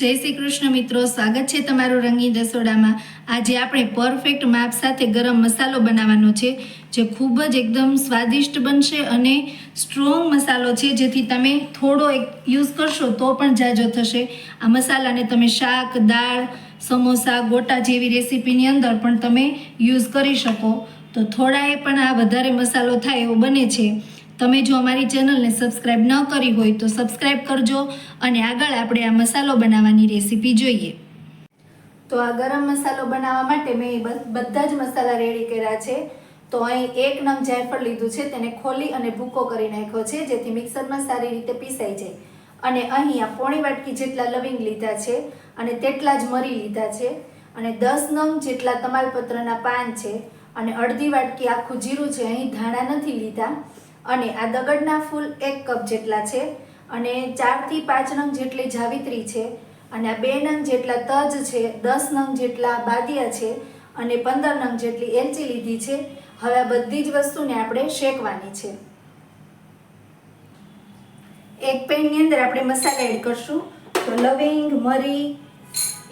જય શ્રી કૃષ્ણ મિત્રો, સ્વાગત છે તમારું રંગીન રસોડામાં. આજે આપણે પરફેક્ટ માપ સાથે ગરમ મસાલો બનાવવાનો છે, જે ખૂબ જ એકદમ સ્વાદિષ્ટ બનશે અને સ્ટ્રોંગ મસાલો છે, જેથી તમે થોડો એક યુઝ કરશો તો પણ જાજો થશે. આ મસાલાને તમે શાક, દાળ, સમોસા, ગોટા જેવી રેસીપીની અંદર પણ તમે યુઝ કરી શકો. તો થોડાએ પણ આ વધારે મસાલો થાય એવો બને છે. તમે જો અમારી ચેનલને સબસ્ક્રાઈબ ન કરી હોય તો સબસ્ક્રાઈબ કરજો અને આગળ આપણે આ મસાલો બનાવવાની રેસીપી જોઈએ. તો આ ગરમ મસાલો બનાવવા માટે મેં બધા જ મસાલા રેડી કર્યા છે. તો અહીં એક નંગ જાયફળ લીધું છે, તેને ખોલી અને ભૂકો કરી નાખ્યો છે, જેથી મિક્સરમાં સારી રીતે પીસાઈ જાય. અને અહીં આ પોણી વાટકી જેટલા લવિંગ લીધા છે અને તેટલા જ મરી લીધા છે. અને દસ નંગ જેટલા તમાલપત્રના પાન છે. અને અડધી વાટકી આખું જીરું છે, અહીં ધાણા નથી લીધા. અને આ દગડના ફૂલ એક કપ જેટલા છે અને ચારથી પાંચ નંગ જેટલી જાવિત્રી છે અને આ બે નંગ જેટલા તજ છે, દસ નંગ જેટલા બાદિયા છે અને પંદર નંગ જેટલી એલચી લીધી છે. હવે આ બધી જ વસ્તુને આપણે શેકવાની છે. એક પેનની અંદર આપણે મસાલા એડ કરશું. તો લવિંગ, મરી,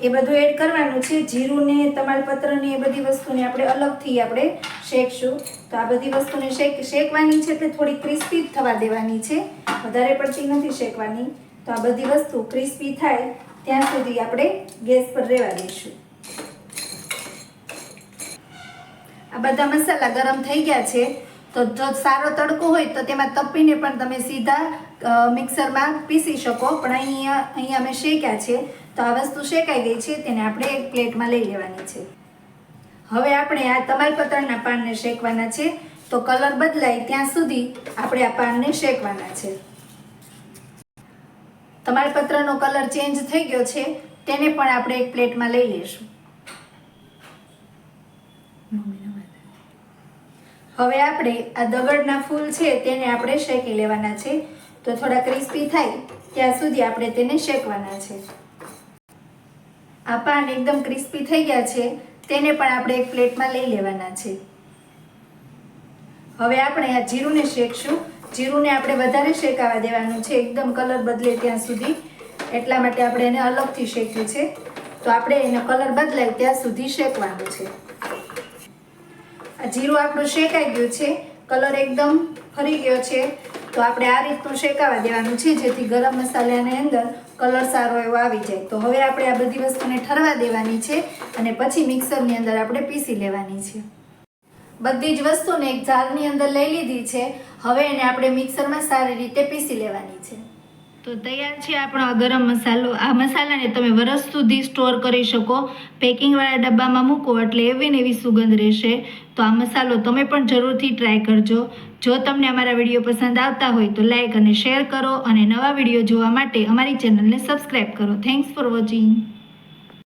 એ બધું એડ કરવાનું છે. જીરું ને તમાલપત્ર ને એ બધી વસ્તુને આપણે અલગથી આપણે શેકશું. તો આ બધી વસ્તુને શેક, શેકવાની છે એટલે થોડી ક્રિસ્પી થવા દેવાની છે. વધારે પડતી નથી શેકવાની. તો આ બધી વસ્તુ ક્રિસ્પી થાય ત્યાં સુધી આપણે ગેસ પર રહેવા દઈશું. આ બધા મસાલા ગરમ થઈ ગયા છે. તો જો સારો તડકો હોય તો તેમાં તપીને પણ તમે સીધા મિક્સરમાં પીસી શકો. પણ અહીંયા અહીંયા અમે શેક્યા છે. તો આ વસ્તુ શેકાઈ ગઈ છે. તેને આપણે એક પ્લેટમાં લઈ લેવાની છે. હવે આપણે આ તમાલપત્રના પાનને શેકવાના છે. તો કલર બદલાય ત્યાં સુધી આપણે આ પાનને શેકવાના છે. તમાલપત્રનો કલર ચેન્જ થઈ ગયો છે. તેને પણ આપણે એક પ્લેટમાં લઈ લઈશું. હવે આપણે આ દગડના ફૂલ છે તેને આપણે શેકી લેવાના છે. તો થોડા ક્રિસ્પી થાય ત્યાં સુધી આપણે તેને શેકવાના છે. આ પાન એકદમ ક્રિસ્પી થઈ ગયા છે. તેને પણ આપણે એક પ્લેટમાં લઈ લેવાના છે. હવે આપણે આ જીરુંને શેકશું. જીરુંને આપણે વધારે શેકાવા દેવાનું છે. એકદમ કલર બદલે ત્યાં સુધી. એટલા માટે આપણે એને અલગથી શેક્યું છે. તો આપણે એનો કલર બદલાય ત્યાં સુધી શેકવાનું છે. આ જીરું આપણું શેકાઈ ગયું છે. કલર એકદમ ફરી ગયો છે. તો આપણે આ રીતનું શેકાવા દેવાનું છે, જેથી ગરમ મસાલાની અંદર કલર સારો એવો આવી જાય. તો હવે આપણે આ બધી વસ્તુને ઠરવા દેવાની છે અને પછી મિક્સરની અંદર આપણે પીસી લેવાની છે. બધી જ વસ્તુને એક જારની અંદર લઈ લીધી છે. હવે એને આપણે મિક્સરમાં સારી રીતે પીસી લેવાની છે. તો તૈયાર છે આપણો આ ગરમ મસાલો. આ મસાલાને તમે વરસ સુધી સ્ટોર કરી શકો. પેકિંગવાળા ડબ્બામાં મૂકો એટલે એવી ને એવી સુગંધ રહેશે. તો આ મસાલો તમે પણ જરૂરથી ટ્રાય કરજો. જો તમને અમારા વીડિયો પસંદ આવતા હોય તો લાઇક અને શેર કરો અને નવા વીડિયો જોવા માટે અમારી ચેનલને સબસ્ક્રાઈબ કરો. Thanks for watching.